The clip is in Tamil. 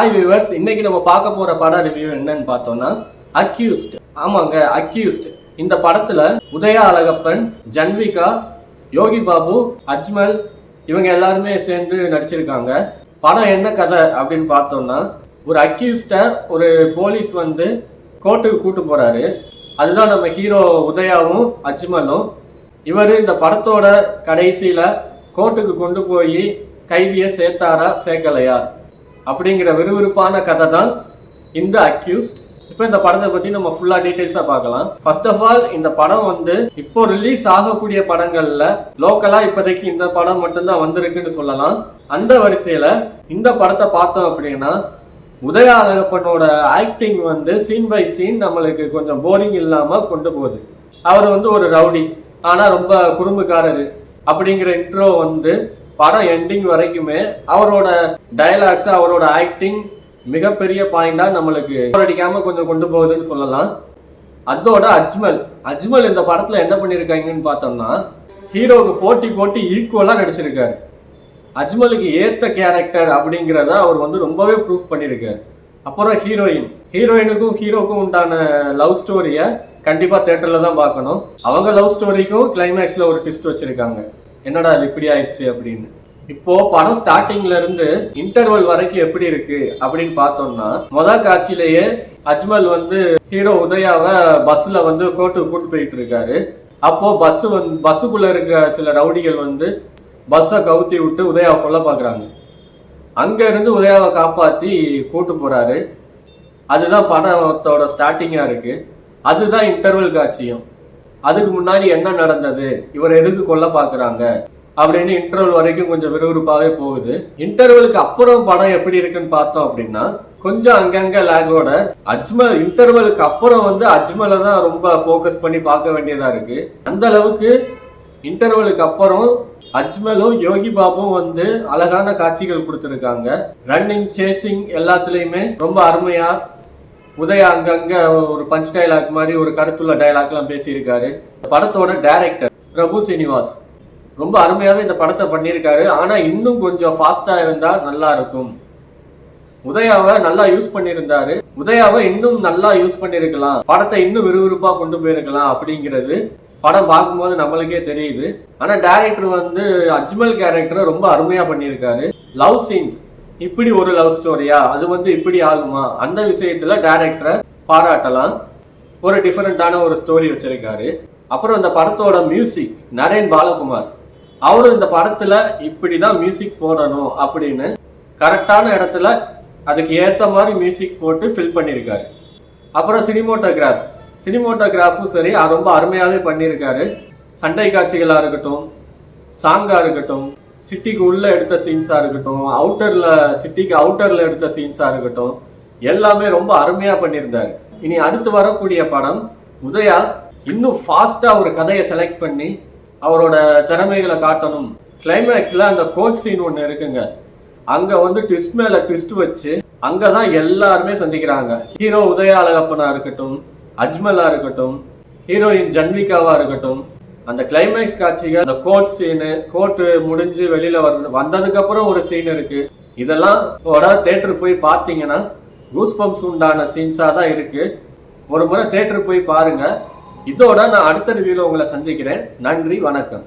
ஹாய் வியூவர்ஸ் இன்னைக்கு நம்ம பார்க்க போற பட ரிவ்யூ என்னன்னு பார்த்தோம்னா அக்யூஸ்ட் ஆமாங்க அக்யூஸ்ட் இந்த படத்துல உதயா அழகப்பன் ஜன்விகா யோகி பாபு அஜ்மல் இவங்க எல்லாருமே சேர்ந்து நடிச்சிருக்காங்க. படம் என்ன கதை அப்படின்னு பார்த்தோம்னா ஒரு அக்யூஸ்ட ஒரு போலீஸ் வந்து கோர்ட்டுக்கு கூட்டு போறாரு. அதுதான் நம்ம ஹீரோ உதயாவும் அஜ்மலும். இவர் இந்த படத்தோட கடைசியில கோர்ட்டுக்கு கொண்டு போய் கைதியை சேர்த்தாரா சேர்க்கலையா? அப்படிங்கிற விறுவிறுப்பான கதை தான் இந்த அக்யூஸ்ட் இப்போ இந்த படத்தை பற்றி நம்ம ஃபுல்லாக டீட்டெயில்ஸாக பார்க்கலாம். ஃபர்ஸ்ட் ஆஃப் ஆல் இந்த படம் வந்து இப்போ ரிலீஸ் ஆகக்கூடிய படங்களில் லோக்கலாக இப்போதைக்கு இந்த படம் மட்டும்தான் வந்திருக்குன்னு சொல்லலாம். அந்த வரிசையில் இந்த படத்தை பார்த்தோம் அப்படின்னா உதயா அழகப்பனோட ஆக்டிங் வந்து சீன் பை சீன் நம்மளுக்கு கொஞ்சம் போரிங் இல்லாமல் கொண்டு போகுது. அவர் வந்து ஒரு ரவுடி ஆனால் ரொம்ப குறும்புக்காரரு. அப்படிங்கிற இன்ட்ரோ வந்து படம் எண்டிங் வரைக்குமே அவரோட டைலாக்ஸ் அவரோட ஆக்டிங் மிகப்பெரிய பாயிண்டா நம்மளுக்கு அடிக்காம கொஞ்சம் கொண்டு போகுதுன்னு சொல்லலாம். அதோட அஜ்மல் அஜ்மல் இந்த படத்துல என்ன பண்ணிருக்காங்கன்னு பார்த்தோம்னா ஹீரோவுக்கு போட்டி போட்டி ஈக்குவலா நடிச்சிருக்காரு. அஜ்மலுக்கு ஏத்த கேரக்டர் அப்படிங்கிறத அவர் வந்து ரொம்பவே ப்ரூஃப் பண்ணியிருக்காரு அப்புறம் ஹீரோயின் ஹீரோயினுக்கும் ஹீரோக்கும் உண்டான லவ் ஸ்டோரியை கண்டிப்பா தேட்டர்ல தான் பார்க்கணும். அவங்க லவ் ஸ்டோரிக்கும் கிளைமேக்ஸ்ல ஒரு ட்விஸ்ட் வச்சிருக்காங்க. என்னடா இப்படி ஆயிடுச்சு அப்படின்னு. இப்போ படம் ஸ்டார்டிங்ல இருந்து இன்டர்வல் வரைக்கும் எப்படி இருக்கு அப்படின்னு பார்த்தோம்னா முத காட்சியிலேயே அஜ்மல் வந்து ஹீரோ உதயாவை பஸ்ல வந்து கோர்ட்டுக்கு கூட்டு போயிட்டு இருக்காரு. அப்போ பஸ் வந்து பஸ்ஸுக்குள்ள இருக்க சில ரவுடிகள் வந்து பஸ்ஸை கவுத்தி விட்டு உதயாவை கொல்ல பார்க்குறாங்க. அங்க இருந்து உதயாவை காப்பாத்தி கூட்டு போறாரு. அதுதான் படத்தோட ஸ்டார்டிங்கா இருக்கு. அதுதான் இன்டர்வல் காட்சியும். அதுக்கு முன்னாடி என்ன நடந்தது? இவர் எதுக்கு கொல்ல பார்க்குறாங்க? அப்படின்னு இன்டர்வல் வரைக்கும் கொஞ்சம் விறுவிறுப்பாகவே போகுது. இன்டர்வலுக்கு அப்புறம் படம் எப்படி இருக்குன்னு பார்த்தோம் அப்படின்னா கொஞ்சம் அங்கங்க லேகோட அஜ்மல் இன்டர்வலுக்கு அப்புறம் வந்து அஜ்மலை தான் ரொம்ப ஃபோக்கஸ் பண்ணி பார்க்க வேண்டியதா இருக்கு. அந்த அளவுக்கு இன்டர்வலுக்கு அப்புறம் அஜ்மலும் யோகி பாபும் வந்து அழகான காட்சிகள் கொடுத்துருக்காங்க. ரன்னிங் சேசிங் எல்லாத்துலேயுமே ரொம்ப அருமையா உதயா அங்கங்க ஒரு பஞ்ச் டைலாக் மாதிரி ஒரு கருத்துள்ள டைலாக்லாம் பேசியிருக்காரு. படத்தோட டைரக்டர் பிரபு சீனிவாஸ். ரொம்ப அருமையாவே இந்த படத்தை பண்ணியிருக்காரு. ஆனா இன்னும் கொஞ்சம் ஃபாஸ்டா இருந்தா நல்லா இருக்கும். உதயாவை நல்லா யூஸ் பண்ணியிருந்தாரு. உதயாவை இன்னும் நல்லா யூஸ் பண்ணியிருக்கலாம். படத்தை இன்னும் விறுவிறுப்பா கொண்டு போயிருக்கலாம் அப்படிங்கிறது படம் பார்க்கும்போது நம்மளுக்கே தெரியுது. ஆனா டேரக்டர் வந்து அஜ்மல் கேரக்டரை ரொம்ப அருமையா பண்ணியிருக்காரு. லவ் சீன்ஸ் இப்படி ஒரு லவ் ஸ்டோரியா அது வந்து இப்படி ஆகுமா? அந்த விஷயத்துல டேரக்டரை பாராட்டலாம். ஒரு டிஃபரெண்டான ஒரு ஸ்டோரி வச்சிருக்காரு. அப்புறம் இந்த படத்தோட மியூசிக் நரேன் பாலகுமார். அவரும் இந்த படத்துல இப்படிதான் மியூசிக் போடணும் அப்படின்னு கரெக்டான இடத்துல அதுக்கு ஏத்த மாதிரி மியூசிக் போட்டு ஃபில் பண்ணியிருக்காரு. அப்புறம் சினிமோட்டோகிராஃப் சினிமோட்டோகிராஃபும் சரி அது ரொம்ப அருமையாவே பண்ணியிருக்காரு. சண்டை காட்சிகளா இருக்கட்டும் சாங்கா இருக்கட்டும் சிட்டிக்கு உள்ள எடுத்த சீன்ஸா இருக்கட்டும் அவுட்டர்ல சிட்டிக்கு அவுட்டர்ல எடுத்த சீன்ஸா இருக்கட்டும் எல்லாமே ரொம்ப அருமையா பண்ணியிருந்தாரு. இனி அடுத்து வரக்கூடிய படம் உதயா. இன்னும் ஃபாஸ்டா ஒரு கதையை செலக்ட் பண்ணி அவரோட திறமைகளை காட்டணும். கிளைமேக்ஸில் அந்த கோச் சீன் ஒன்று இருக்குங்க. அங்கே வந்து ட்விஸ்ட் மேலே ட்விஸ்ட் வச்சு அங்கே தான் எல்லாருமே சந்திக்கிறாங்க. ஹீரோ உதய அழகப்பனா இருக்கட்டும் அஜ்மலா இருக்கட்டும் ஹீரோயின் ஜன்விகாவாக இருக்கட்டும் அந்த கிளைமேக்ஸ் காட்சிகள் அந்த கோட் சீனு கோர்ட்டு முடிஞ்சு வெளியில் வர வந்ததுக்கப்புறம் ஒரு சீன் இருக்கு. இதெல்லாம் தேட்டர் போய் பார்த்தீங்கன்னா கூஸ் பம்ப்ஸ் உண்டான சீன்ஸாக தான் இருக்குது ஒரு முறை தேட்டருக்கு போய் பாருங்கள் இதோட நான் அடுத்த ரிவ்யூல உங்களை சந்திக்கிறேன். நன்றி வணக்கம்.